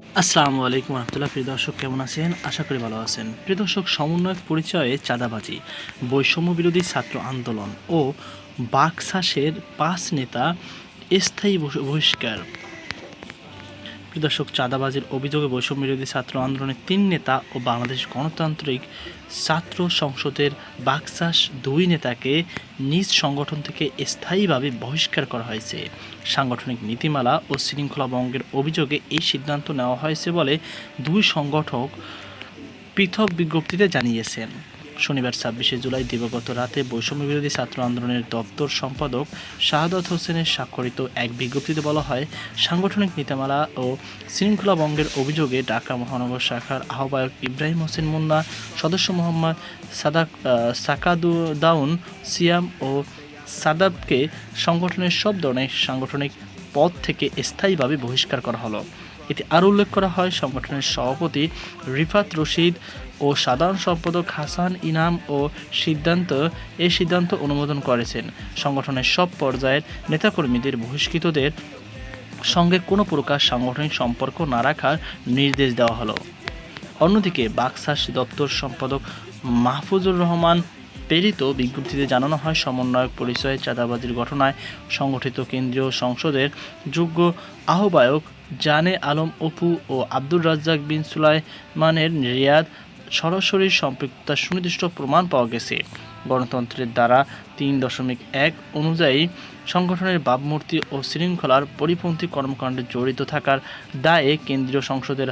আসসালামু আলাইকুম রহমতুল্লাহ, প্রিয় দর্শক, কেমন আছেন? আশা করি ভালো আছেন। প্রিয় দর্শক, সমন্বয়ক পরিচয়ে চাঁদাবাজি, বৈষম্য বিরোধী ছাত্র আন্দোলন ও বাকশাসের পাঁচ নেতা স্থায়ী বহিষ্কার দর্শক, চাঁদাবাজির অভিযোগে বৈষম্য বিরোধী ছাত্র আন্দোলনের তিন নেতা ও বাংলাদেশ গণতান্ত্রিক ছাত্র সংসদের বাকশাস দুই নেতাকে নিজ সংগঠন থেকে স্থায়ীভাবে বহিষ্কার করা হয়েছে। সাংগঠনিক নীতিমালা ও শৃঙ্খলা ভঙ্গের অভিযোগে এই সিদ্ধান্ত নেওয়া হয়েছে বলে দুই সংগঠক পৃথক বিজ্ঞপ্তিতে জানিয়েছেন। শনিবার ছাব্বিশে জুলাই দিবগত রাতে বৈষম্য বিরোধী ছাত্র আন্দোলনের দপ্তর সম্পাদক শাহাদত হোসেনের স্বাক্ষরিত এক বিজ্ঞপ্তিতে বলা হয়, সাংগঠনিক নীতিমালা ও শৃঙ্খলা ভঙ্গের অভিযোগে ঢাকা মহানগর শাখার আহ্বায়ক ইব্রাহিম হোসেন মুন্না, সদস্য মোহাম্মদ সাদাক সাকাদুদাউন সিয়াম ও সাদাবকে সংগঠনের সব ধরনের সাংগঠনিক পদ থেকে স্থায়ীভাবে বহিষ্কার করা হলো। এতে আরও উল্লেখ করা হয়, সংগঠনের সভাপতি রিফাত রশিদ ও সাধারণ সম্পাদক হাসান ইনাম ও সিদ্ধান্ত এই সিদ্ধান্ত অনুমোদন করেছেন। সংগঠনের সব পর্যায়ের নেতাকর্মীদের বহিষ্কৃতদের সঙ্গে কোনো প্রকার সাংগঠনিক সম্পর্ক না রাখার নির্দেশ দেওয়া হলো। অন্যদিকে বাক্সাস দপ্তর সম্পাদক মাহফুজুর রহমান প্রেরিত বিজ্ঞপ্তিতে জানানো হয়, সমন্বয়ক পরিচয়ে চাঁদাবাজির ঘটনায় সংগঠিত কেন্দ্রীয় সংসদের যোগ্য আহ্বায়ক জানে আলম অপু ও আব্দুর রাজ্জাক বিন সুলাইমানের রিয়াদ সরাসরি সম্পৃক্ততা সুনির্দিষ্ট প্রমাণ পাওয়া গেছে। গণতন্ত্রের দ্বারা তিন দশমিক এক অনুযায়ী সংগঠনের ভাবমূর্তি ও শৃঙ্খলার পরিপন্থী কর্মকাণ্ডে জড়িত থাকার দায়ে কেন্দ্রীয় সংসদের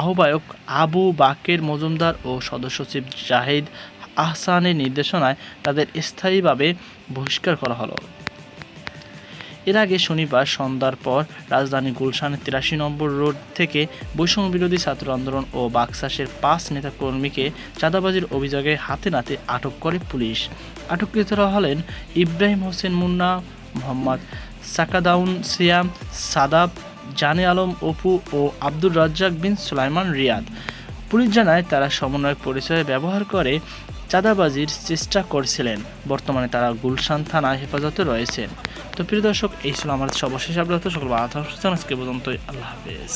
আহ্বায়ক আবু বাকের মজুমদার ও সদস্য সচিব জাহিদ আহসানের নির্দেশনায় তাদের স্থায়ীভাবে বহিষ্কার করা হলো। এর আগে শনিবার সন্ধ্যার পর রাজধানী গুলশানের তিরাশি নম্বর রোড থেকে বৈষম্য বিরোধী ছাত্র আন্দোলন ও বাকশাসের পাঁচ নেতাকর্মীকে চাঁদাবাজির অভিযোগে হাতে নাতে আটক করে পুলিশ। আটককৃতরা হলেন ইব্রাহিম হোসেন মুন্না, মোহাম্মদ সাকাদাউন সিয়াম, সাদাব, জানে আলম, অপু ও আব্দুর রাজ্জাক বিন সুলাইমান রিয়াদ। পুলিশ জানায়, তারা সমন্বয় পরিচয় ব্যবহার করে চাঁদাবাজির চেষ্টা করছিলেন। বর্তমানে তারা গুলশান থানায় হেফাজতে রয়েছেন তো প্রিয় দর্শক, এই ছিল আমার সর্বশেষ আপডেট। সকল পর্যন্তই। আল্লাহ হাফেজ।